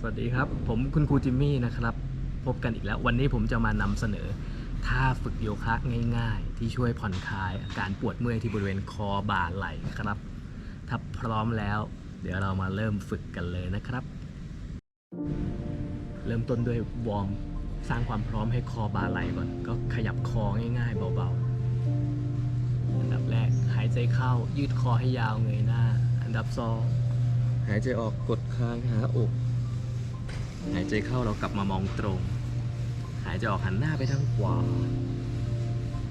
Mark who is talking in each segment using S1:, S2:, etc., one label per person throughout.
S1: สวัสดีครับ ผมคุณครูจิมมี่นะครับ พบกันอีกแล้ว วันนี้ผมจะมานำเสนอท่าฝึกโยคะง่ายๆ ที่ช่วยผ่อนคลายอาการปวดเมื่อยที่บริเวณคอบ่าไหล่ครับ ถ้าพร้อมแล้ว เดี๋ยวเรามาเริ่มฝึกกันเลยนะครับ เริ่มต้นด้วยวอร์มสร้างความพร้อมให้คอบ่าไหล่ก่อน ก็ขยับคอง่ายๆ เบาๆ อันดับแรกหายใจเข้ายืดคอให้ยาวเงยหน้า อันดับสองหายใจออกกดคางหาอก หายใจเข้าเรากลับมามองตรง หายใจออกหันหน้าไปทางขวา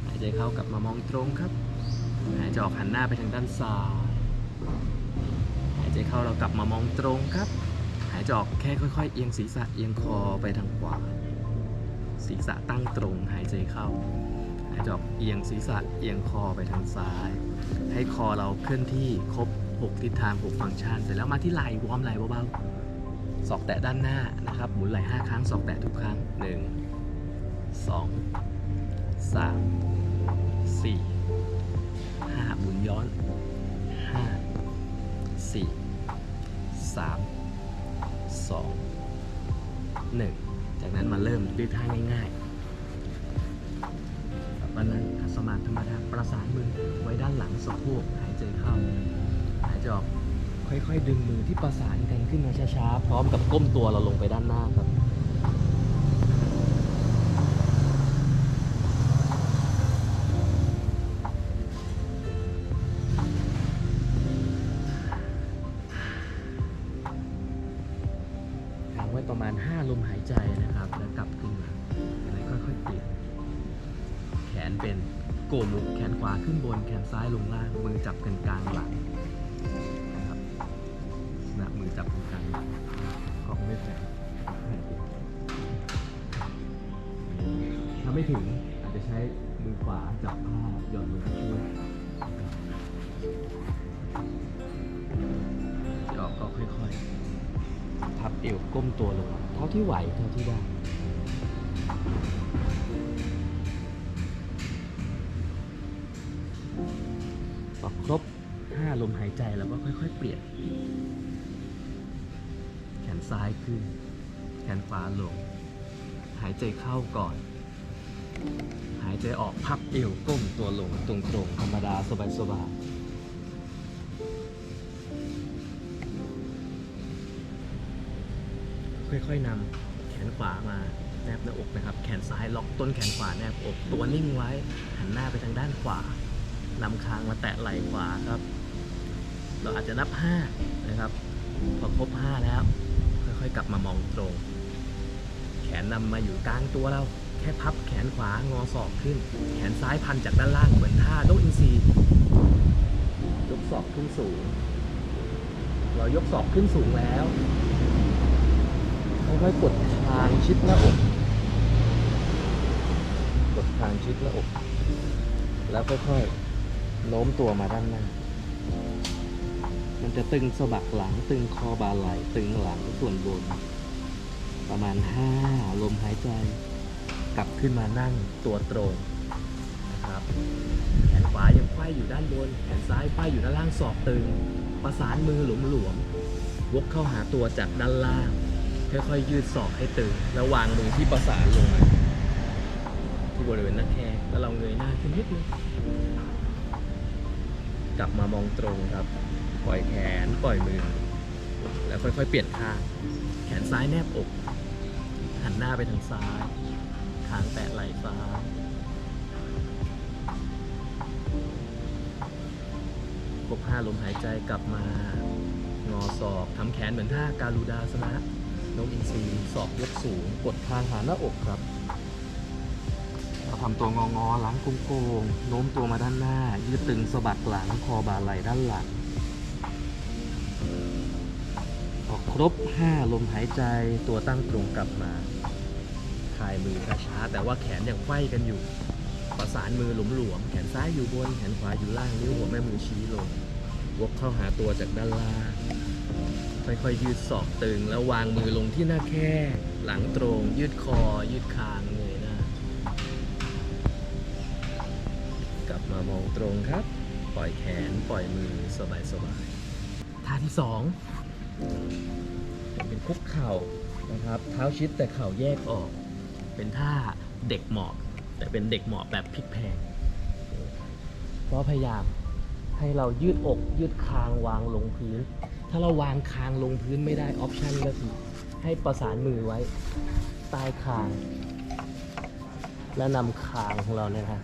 S1: หายใจเข้ากลับมามองตรงครับ หายใจออกหันหน้าไปทางด้านซ้าย หายใจเข้าเรากลับมามองตรงครับ หายใจออกแค่ค่อยๆ เอียงศีรษะเอียงคอไปทางขวา ศีรษะตั้งตรง หายใจเข้า หายใจออกเอียงศีรษะเอียงคอไปทางซ้าย ให้คอเราเคลื่อนที่ครบ 6 ทิศทาง 6 ฟังก์ชัน เสร็จแล้วมาที่ไหล่วอร์มไหล่เบาๆ ศอกแตะด้านหน้านะครับหมุนไหล่5ครั้งศอกแตะทุกครั้ง 1 2 3 4 5หมุนย้อน 5 4 3 2 1 จากนั้นมาเริ่มด้วยท่าง่ายๆแบบวันนั้นคัสมาธิธรรมดาประสานมือไว้ด้านหลังสะโพกหายใจเข้า ค่อยๆ ดึงมือที่ประสานกันขึ้นมาช้าๆ พร้อมกับก้มตัวเราลงไปด้านหน้าครับ ค้างไว้ประมาณ 5 ลมหายใจนะครับ แล้วกลับขึ้นมาจากนั้นค่อยๆเปลี่ยน แขนเป็นโกมุกแขนขวาขึ้นบน แขนซ้ายลงล่าง มือจับกันกลางหลัง ถึง อาจจะใช้มือขวาจับผ้าหย่อนลงช่วยจะอกก็ค่อยๆ พับเอวก้มตัวลง เท่าที่ไหวเท่าที่ได้พอครบ5ลมหายใจแล้วก็ค่อยๆ เปลี่ยน แขนซ้ายขึ้น แขนขวาลง หายใจเข้าก่อน หายใจออกพับเอวก้มตัวลงตรงๆธรรมดาสบายๆค่อยๆนำแขนขวามาแนบหน้าอกนะครับ แขนซ้ายล็อกต้นแขนขวาแนบอก ตัวนิ่งไว้ หันหน้าไปทางด้านขวานำคางมาแตะไหล่ขวาครับ เราอาจจะนับ 5 นะครับ พอครบ 5 แล้ว ค่อยๆ กลับมามองตรง แขนนำมาอยู่กลางตัวเรา แค่พับแขนขวางอศอกขึ้น แขนซ้ายพันจากด้านล่างเหมือนท่าโดอินซียกศอกขึ้นสูง เรายกศอกขึ้นสูงแล้วค่อยๆกดคางชิดหน้าอกกดคางชิดหน้าอก แล้วค่อยๆโน้มตัวมาด้านหน้ามันจะตึงสะบักหลังตึงคอบาไหล่ตึงหลังส่วนบน ประมาณ 5 ลมหายใจ กลับขึ้นมานั่งตัวตรงนะครับแขนขวายังไขว้อยู่ด้านบน แขนซ้ายไขว้อยู่ด้านล่างศอกตึง ประสานมือหลวมๆวกเข้าหาตัวจากด้านล่าง ค่อยๆยืดศอกให้ตึง แล้ววางมือที่ประสานลงมาที่บริเวณหน้าแข้งแล้วเราเงยหน้าขึ้นนิดนึงกลับมามองตรงครับ ปล่อยแขนปล่อยมือ แล้วค่อยๆ เปลี่ยนข้าง แขนซ้ายแนบอก หันหน้าไปทางซ้าย คางแตะไหล่ซ้ายครบห้าลมหายใจกลับมา งอศอกทำแขนเหมือนท่าการูดาสนะโน้มอินทรีศอกยกสูง กดคางหาหน้าอกครับทำตัวงองอหลังโค้งๆโน้มตัวมาด้านหน้า ยืดตึงสะบักหลัง คอบ่าไหล่ด้านหลัง ออกครบ 5 ลมหายใจตัวตั้งตรงกลับมา คลายมือช้าๆแต่ว่าแขนยังไขว้กันอยู่ ประสานมือหลวมๆแขนซ้ายอยู่บน แขนขวาอยู่ล่าง นิ้วหัวแม่มือชี้ลง วกเข้าหาตัวจากด้านล่าง ค่อยๆยืดศอกตึง แล้ววางมือลงที่หน้าแข้งหลังตรง ยืดคอ ยืดคางเงยหน้ากลับมามองตรงครับ ปล่อยแขนปล่อยมือสบายๆท่าที่สองเป็นคุกเข่านะครับ เท้าชิดแต่เข่าแยกออก เป็นท่าเด็กหมอบแต่เป็นเด็กหมอบแบบพลิกแพงก็พยายามให้เรายืดอกยืดคางวางลงพื้น ถ้าเราวางคางลงพื้นไม่ได้ออปชันก็คือให้ประสานมือไว้ใต้คาง และนำคางของเราเนี่ยนะ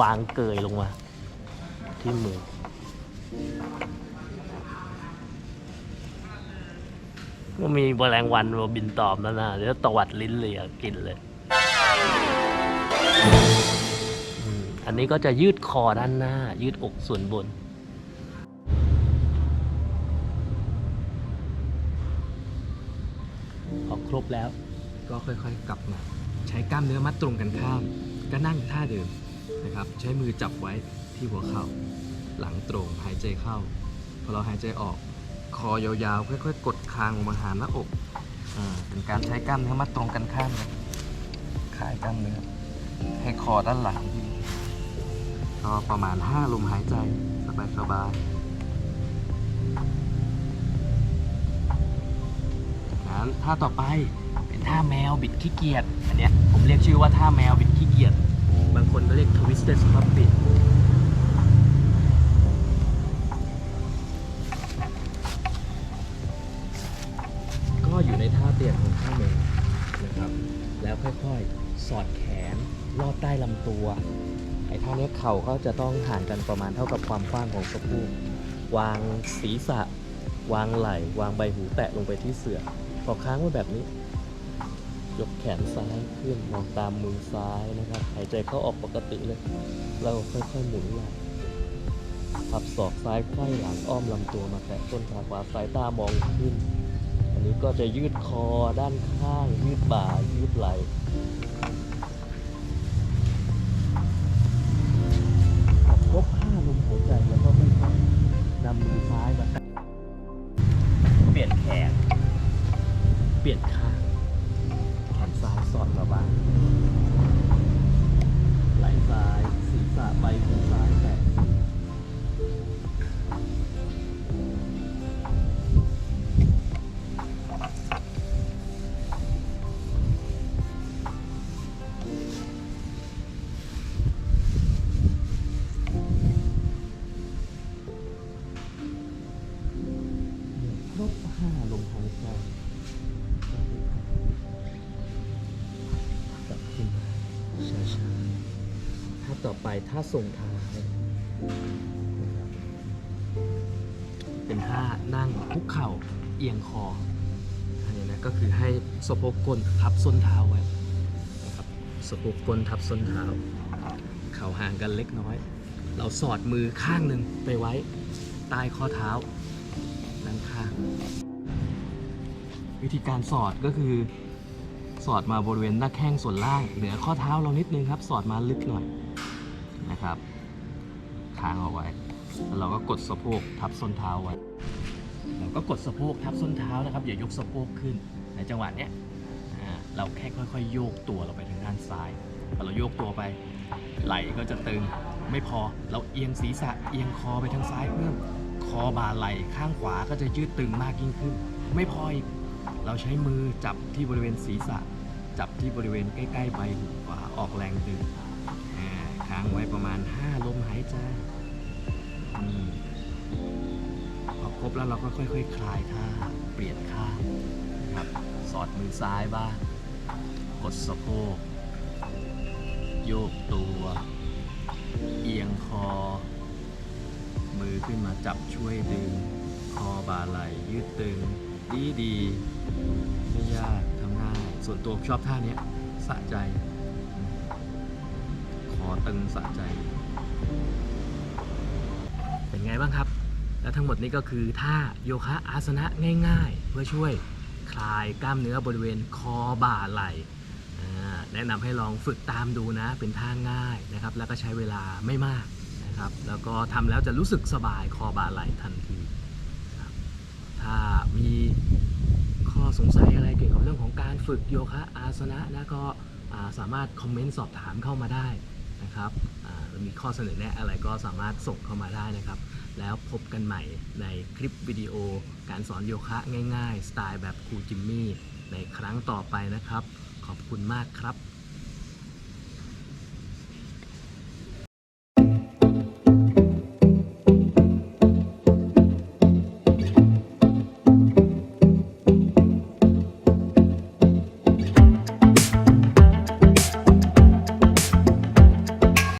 S1: วางเกยลงมา ที่มือ ก็มีแมลงวันมาบินตอมแล้วนะเดี๋ยวตวัดลิ้นเลยอะกินเลยอืมอันนี้ก็จะยืดคอด้านหน้า ยืดอกส่วนบน พอครบแล้ว ก็ค่อยๆ กลับมา ใช้กล้ามเนื้อมัดตรงกันข้าม ก็นั่งท่าเดิมนะครับ ใช้มือจับไว้ที่หัวเข่า หลังตรงหายใจเข้า พอเราหายใจออก คอยาวๆ ค่อยๆ กดคางลงมาหาหน้าอกอเป็นการใช้กล้ามเนื้อมัดตรงกันข้ามเลยขายกล้ามเนื้อให้คอด้านหลังดีก็ประมาณ 5 ลมหายใจ สบายๆงั้นท่าต่อไปเป็นท่าแมวบิดขี้เกียจ อันเนี้ยผมเรียกชื่อว่าท่าแมวบิดขี้เกียจ บางคนก็เรียก twisted puppet ค่อยๆ สอดแขน ลอดใต้ลำตัว ไอ้ท่านี้เข่าก็จะต้องห่างกันประมาณเท่ากับความกว้างของสะโพกวางศีรษะ วางไหล่ วางใบหูแตะลงไปที่เสื่อพอค้างไว้แบบนี้ ยกแขนซ้ายขึ้นมองตามมือซ้ายนะครับ หายใจเข้าออกปกติเลย เราค่อยๆหมุนไหล่พับศอกซ้ายไขว้หลังอ้อมลำตัวมาแตะต้นขาขวาสายตามองขึ้น อันนี้ก็จะยืดคอด้านข้างยืดบ่ายืดไหล่ ต่อไปถ้าส่งท้าย เป็นท่านั่งคุกเข่าเอียงคอ อันนี้นะก็คือให้สะโพกก้นทับส้นเท้าไว้นะครับสะโพกก้นทับส้นเท้า เข่าห่างกันเล็กน้อย เราสอดมือข้างหนึ่งไปไว้ใต้ข้อเท้าด้านข้าง วิธีการสอดก็คือสอดมาบริเวณหน้าแข้งส่วนล่าง เหนือข้อเท้าเรานิดนึงครับ สอดมาลึกหน่อย นะครับค้างเอาไว้ แล้วเราก็กดสะโพกทับส้นเท้าไว้เราก็กดสะโพกทับส้นเท้านะครับ อย่ายกสะโพกขึ้นในจังหวะเนี้ยเราแค่ค่อยๆ โยกตัวเราไปทางด้านซ้ายพอเราโยกตัวไป ไหล่ก็จะตึงไม่พอเราเอียงศีรษะเอียงคอไปทางซ้ายเพิ่มคอบ่าไหล่ข้างขวาก็จะยืดตึงมากยิ่งขึ้น ไม่พออีกเราใช้มือจับที่บริเวณศีรษะ จับที่บริเวณใกล้ๆใบหูขวาออกแรงดึง ค้างไว้ประมาณ 5 ลมหายใจอืมพอครบแล้วเราก็ค่อยๆคลายท่าเปลี่ยนข้างนะครับ สอดมือซ้ายบ้าง กดสะโพก โยกตัว เอียงคอ มือขึ้นมาจับช่วยดึง คอบ่าไหล่ยืดตึง ดีดีๆไม่ยากทำง่าย ส่วนตัวชอบท่านี้สะใจ คอตึงสะใจ เป็นไงบ้างครับ และทั้งหมดนี้ก็คือท่าโยคะอาสนะง่าย ๆ เพื่อช่วยคลายกล้ามเนื้อบริเวณคอบ่าไหล่แนะนำให้ลองฝึกตามดูนะ เป็นท่าง่ายนะครับ แล้วก็ใช้เวลาไม่มากนะครับ แล้วก็ทำแล้วจะรู้สึกสบายคอบ่าไหล่ทันทีถ้ามีข้อสงสัยอะไรเกี่ยวกับเรื่องของการฝึกโยคะอาสนะนะก็สามารถคอมเมนต์สอบถามเข้ามาได้ นะครับมีข้อเสนอแนะอะไรก็สามารถส่งเข้ามาได้นะครับ แล้วพบกันใหม่ในคลิปวิดีโอการสอนโยคะง่ายๆ สไตล์แบบครูจิมมี่ในครั้งต่อไปนะครับ ขอบคุณมากครับ